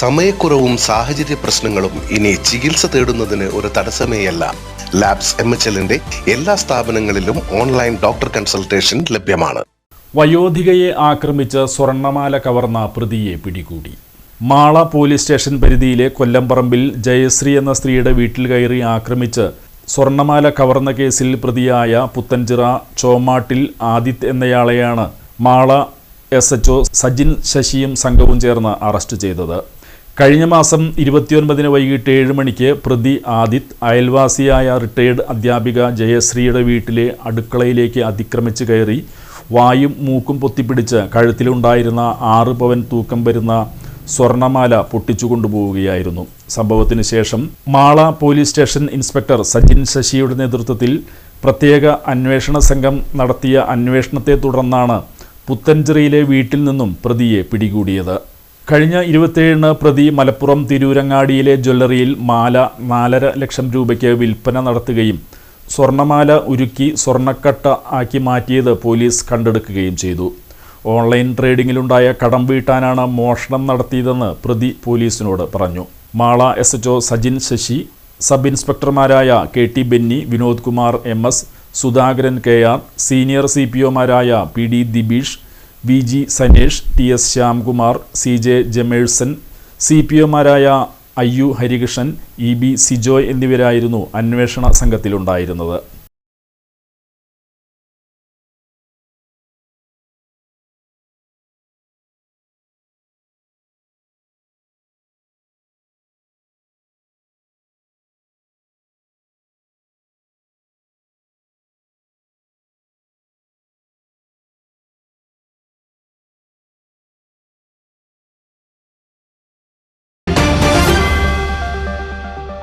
സമയക്കുറവും സാഹചര്യ പ്രശ്നങ്ങളും ഇനി ചികിത്സ തേടുന്നതിന് ഒരു തടസ്സമേയല്ല. ലാബ്സ് എം എച്ച് എല്ലിന്റെ എല്ലാ സ്ഥാപനങ്ങളിലും ഓൺലൈൻ ഡോക്ടർ കൺസൾട്ടേഷൻ ലഭ്യമാണ്. വയോധികയെ ആക്രമിച്ച് സ്വർണമാല കവർന്ന പ്രതിയെ പിടികൂടി. മാള പോലീസ് സ്റ്റേഷൻ പരിധിയിലെ കൊല്ലംപറമ്പിൽ ജയശ്രീ എന്ന സ്ത്രീയുടെ വീട്ടിൽ കയറി ആക്രമിച്ച് സ്വർണമാല കവർന്ന കേസിൽ പ്രതിയായ പുത്തൻചിറ ചോമാട്ടിൽ ആദിത്യ എന്നയാളെയാണ് മാള എസ് എച്ച് സജിൻ ശശിയും സംഘവും ചേർന്ന് അറസ്റ്റ് ചെയ്തത്. കഴിഞ്ഞ മാസം ഇരുപത്തിയൊൻപതിന് വൈകിട്ട് ഏഴ് മണിക്ക് പ്രതി ആദിത് അയൽവാസിയായ റിട്ടയേർഡ് അധ്യാപിക ജയശ്രീയുടെ വീട്ടിലെ അടുക്കളയിലേക്ക് അതിക്രമിച്ച് കയറി വായും മൂക്കും പൊത്തിപ്പിടിച്ച് കഴുത്തിലുണ്ടായിരുന്ന ആറ് പവൻ തൂക്കം വരുന്ന സ്വർണമാല പൊട്ടിച്ചു കൊണ്ടുപോവുകയായിരുന്നു സംഭവത്തിന് ശേഷം Mala police station inspector Sajin ശശിയുടെ നേതൃത്വത്തിൽ പ്രത്യേക അന്വേഷണ സംഘം നടത്തിയ അന്വേഷണത്തെ തുടർന്നാണ് പുത്തൻചിറയിലെ വീട്ടിൽ നിന്നും പ്രതിയെ പിടികൂടിയത്. കഴിഞ്ഞ ഇരുപത്തിയേഴിന് പ്രതി മലപ്പുറം തിരൂരങ്ങാടിയിലെ ജ്വല്ലറിയിൽ മാല നാലര ലക്ഷം രൂപയ്ക്ക് വിൽപ്പന നടത്തുകയും സ്വർണമാല ഉരുക്കി സ്വർണക്കട്ട ആക്കി മാറ്റിയത് പോലീസ് കണ്ടെടുക്കുകയും ചെയ്തു. ഓൺലൈൻ ട്രേഡിങ്ങിലുണ്ടായ കടം വീട്ടാനാണ് മോഷണം നടത്തിയതെന്ന് പ്രതി പോലീസിനോട് പറഞ്ഞു. Mala S H Sajin Sasi sub ഇൻസ്പെക്ടർമാരായ K T Benny Vinod Kumar M S Sudhakaran K R senior C P ഒമാരായ P D Dibeesh V G Sanesh T S Shyamkumar C J Jemerson C P ഒമാരായ അയ്യു Harikrishnan E B Sijoy എന്നിവരായിരുന്നു അന്വേഷണ സംഘത്തിലുണ്ടായിരുന്നത്.